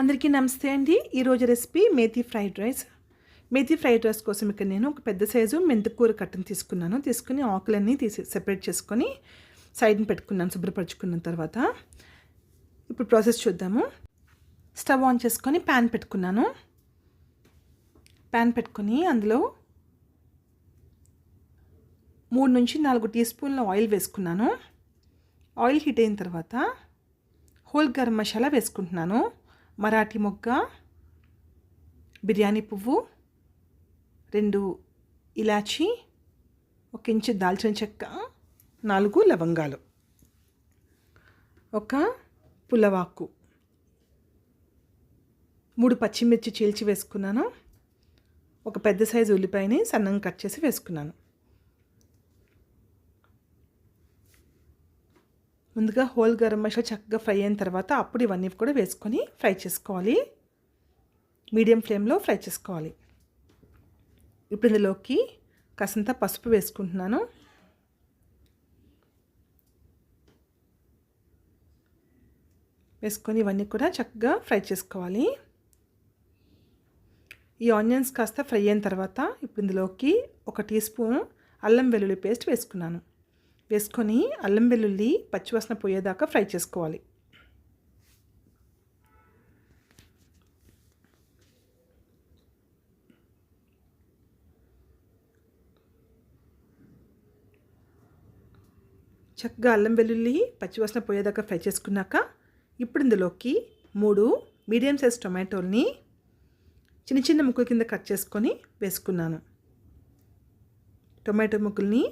అందరికీ నమస్తే అండి. ఈరోజు recipe methi fried rice. Methi fried rice కోసం ఇక్కడ నేను ఒక పెద్ద సైజు మెంతికూర కట్టను తీసుకున్నాను. తీసుకుని ఆకులన్నీ తీసి సెపరేట్ చేసుకొని సైడ్ని పెట్టుకున్నాను శుభ్రపరచుకున్న తర్వాత. ఇప్పుడు ప్రాసెస్ చూద్దాము. స్టవ్ ఆన్ చేసుకొని ప్యాన్ పెట్టుకున్నాను. ప్యాన్ పెట్టుకొని అందులో మూడు నుంచి నాలుగు టీ స్పూన్ల ఆయిల్ వేసుకున్నాను. ఆయిల్ హీట్ అయిన తర్వాత హోల్ గరం మసాలా వేసుకుంటున్నాను. మరాఠీ మొగ్గ బిర్యానీ పువ్వు రెండు ఇలాచి ఒక ఇంచు దాల్చిన చెక్క నాలుగు లవంగాలు. ఒక పుల్లవాకు మూడు పచ్చిమిర్చి చీల్చి వేసుకున్నాను. ఒక పెద్ద సైజు ఉల్లిపాయని సన్నంగా కట్ చేసి వేసుకున్నాను. ముందుగా హోల్ గరం మసాలా చక్కగా ఫ్రై అయిన తర్వాత అప్పుడు ఇవన్నీ కూడా వేసుకొని ఫ్రై చేసుకోవాలి. మీడియం ఫ్లేమ్లో ఫ్రై చేసుకోవాలి. ఇప్పుడు ఇందులోకి కాసంత పసుపు వేసుకుంటున్నాను. వేసుకొని ఇవన్నీ కూడా చక్కగా ఫ్రై చేసుకోవాలి. ఈ ఆనియన్స్ కాస్త ఫ్రై అయిన తర్వాత ఇప్పుడు ఇందులోకి ఒక టీ స్పూన్ అల్లం వెల్లుల్లి పేస్ట్ వేసుకున్నాను. వేసుకొని అల్లం వెల్లుల్లి పచ్చివాసన పోయేదాకా ఫ్రై చేసుకోవాలి. చక్కగా అల్లం వెల్లుల్లి పచ్చివాసన పోయేదాకా ఫ్రై చేసుకున్నాక ఇప్పుడు ఇందులోకి మూడు మీడియం సైజ్ టొమాటోల్ని చిన్న చిన్న ముక్కల కింద కట్ చేసుకొని వేసుకున్నాను. టొమాటో ముక్కల్ని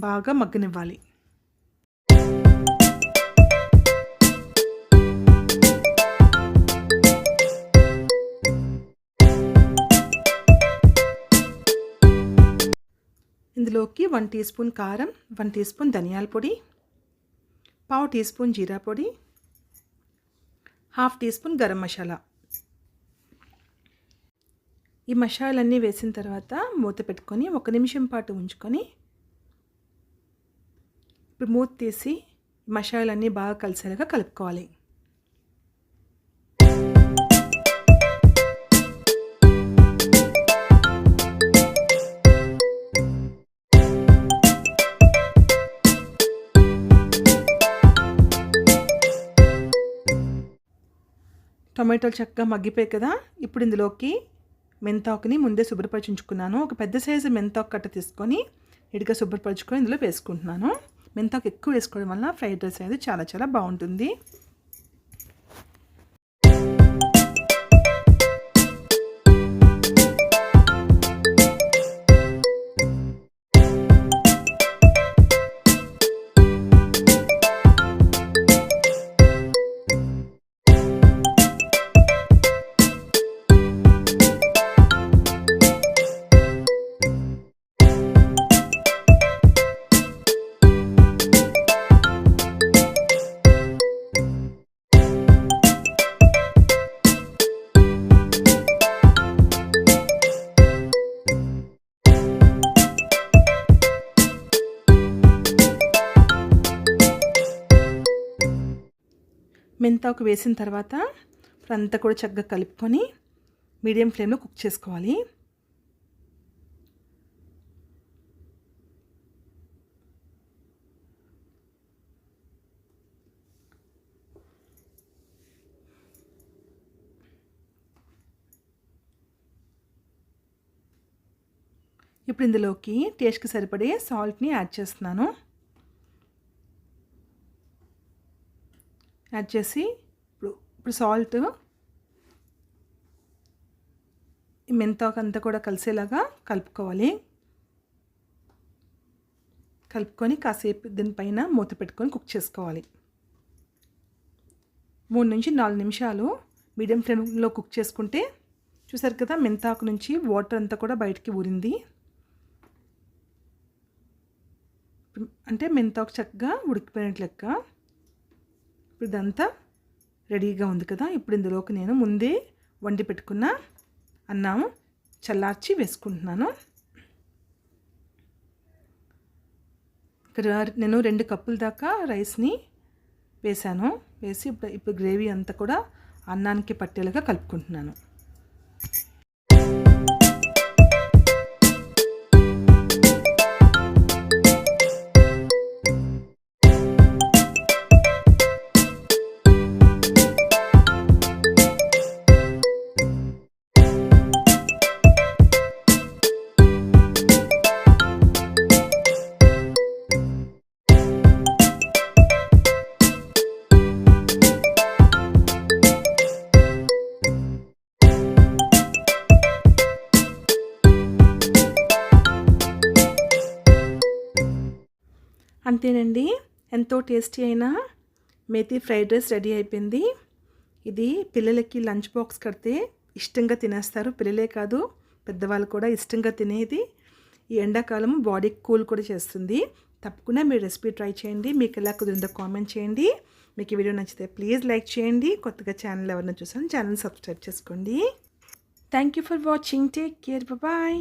బాగా మగ్గనివ్వాలి. ఇందులోకి వన్ టీ స్పూన్ కారం వన్ టీ స్పూన్ ధనియాల పొడి పావు టీ స్పూన్ జీరా పొడి half teaspoon garam masala. ఈ మసాలన్నీ వేసిన తర్వాత మూత పెట్టుకొని ఒక నిమిషం పాటు ఉంచుకొని ఇప్పుడు మూత తీసి మసాలన్నీ బాగా కలిసేలాగా కలుపుకోవాలి. టొమాటోలు చక్కగా మగ్గిపోయాయి కదా? ఇప్పుడు ఇందులోకి మెంతాకుని ముందే శుభ్రపరచుకున్నాను ఒక పెద్ద సైజు మెంతాకు కట్ట తీసుకొని ఇడిగా శుభ్రపరచుకొని ఇందులో వేసుకుంటున్నాను. మెంతాకు ఎక్కువ వేసుకోవడం వల్ల ఫ్రైడ్ రైస్ అనేది చాలా చాలా బాగుంటుంది. మెంతాకు వేసిన తర్వాత అంతా కూడా చక్కగా కలుపుకొని మీడియం ఫ్లేమ్లో కుక్ చేసుకోవాలి. ఇప్పుడు ఇందులోకి టేస్ట్కి సరిపడే సాల్ట్ని యాడ్ చేస్తున్నాను. యాడ్ చేసి ఇప్పుడు ఇప్పుడు సాల్ట్ ఈ మెంతాకు అంతా కూడా కలిసేలాగా కలుపుకోవాలి. కలుపుకొని కాసేపు దీనిపైన మూత పెట్టుకొని కుక్ చేసుకోవాలి. మూడు నుంచి నాలుగు నిమిషాలు మీడియం ఫ్లేమ్లో కుక్ చేసుకుంటే చూసారు కదా మెంతాకు నుంచి వాటర్ అంతా కూడా బయటికి ఊరింది. అంటే మెంతాకు చక్కగా ఉడికిపోయినట్లెక్క ఇప్పుడు ఇదంతా రెడీగా ఉంది కదా. ఇప్పుడు ఇందులోకి నేను ముందే వండి పెట్టుకున్న అన్నం చల్లార్చి వేసుకుంటున్నాను. ఇక్కడ నేను రెండు కప్పుల దాకా రైస్ని వేసాను వేసి ఇప్పుడు ఇప్పుడు గ్రేవీ అంతా కూడా అన్నానికి పట్టేలాగా కలుపుకుంటున్నాను. అంతేనండి. ఎంతో టేస్టీ అయిన మేతి ఫ్రైడ్ రైస్ రెడీ అయిపోయింది. ఇది పిల్లలకి లంచ్ బాక్స్ కడితే ఇష్టంగా తినేస్తారు. పిల్లలే కాదు పెద్దవాళ్ళు కూడా ఇష్టంగా తినేది. ఈ ఎండాకాలం బాడీ కూల్ కూడా చేస్తుంది. తప్పకుండా మీరు రెసిపీ ట్రై చేయండి. మీకు ఎలా కుదిరిందో కామెంట్ చేయండి. మీకు ఈ వీడియో నచ్చితే ప్లీజ్ లైక్ చేయండి. కొత్తగా ఛానల్ ఎవరైనా చూసాను ఛానల్ సబ్స్క్రైబ్ చేసుకోండి. Thank you for watching. Take care. Bye.